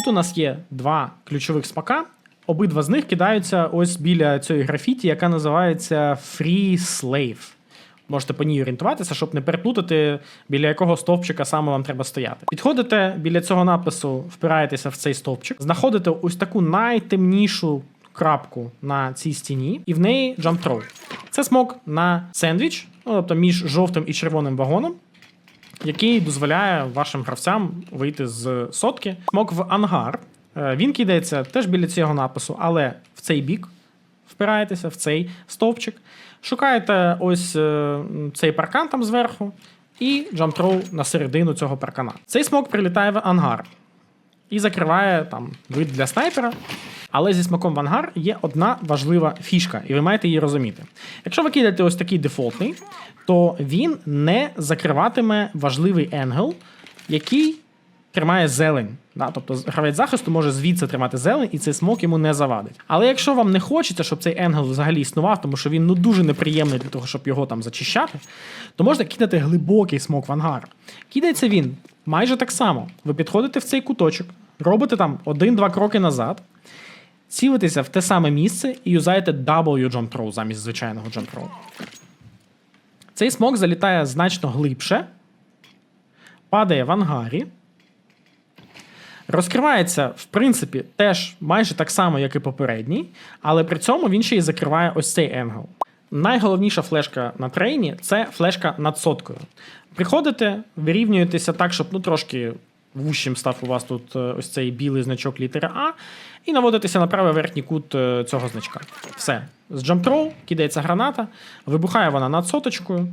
Тут у нас є два ключових смака. Обидва з них кидаються ось біля цієї графіті, яка називається Free Slave. Можете по ній орієнтуватися, щоб не переплутати, біля якого стовпчика саме вам треба стояти. Підходите біля цього напису, впираєтеся в цей стовпчик, знаходите ось таку найтемнішу крапку на цій стіні, і в неї throw. Це смок на сендвіч, ну, тобто між жовтим і червоним вагоном, який дозволяє вашим гравцям вийти з сотки. Смок в ангар. Е, Він кидається теж біля цього напису, але в цей бік впираєтеся, в цей стовпчик. Шукаєте ось е, цей паркан там зверху, і джамтроу на середину цього паркана. Цей смок прилітає в ангар і закриває там вид для снайпера. Але зі смаком в ангар є одна важлива фішка, і ви маєте її розуміти. Якщо ви кидаєте ось такий дефолтний, то він не закриватиме важливий енгел, який тримає зелень. Да? Тобто гравець захисту може звідси тримати зелень, і цей смок йому не завадить. Але якщо вам не хочеться, щоб цей енгел взагалі існував, тому що він ну дуже неприємний для того, щоб його там зачищати, то можна кидати глибокий смок в ангар. Кидається він майже так само. Ви підходите в цей куточок, робите там один-два кроки назад, цілитеся в те саме місце і юзаєте W jump throw замість звичайного jump throw. Цей смок залітає значно глибше, падає в ангарі. Розкривається, в принципі, теж майже так само, як і попередній, але при цьому він ще й закриває ось цей енгел. Найголовніша флешка на трейні це флешка над соткою. Приходите, вирівнюєтеся так, щоб ну, трошки вущим став у вас тут е, ось цей білий значок літери А, і наводитеся на правий верхній кут е, цього значка. Все. З джамптроу кидається граната, вибухає вона над соточкою.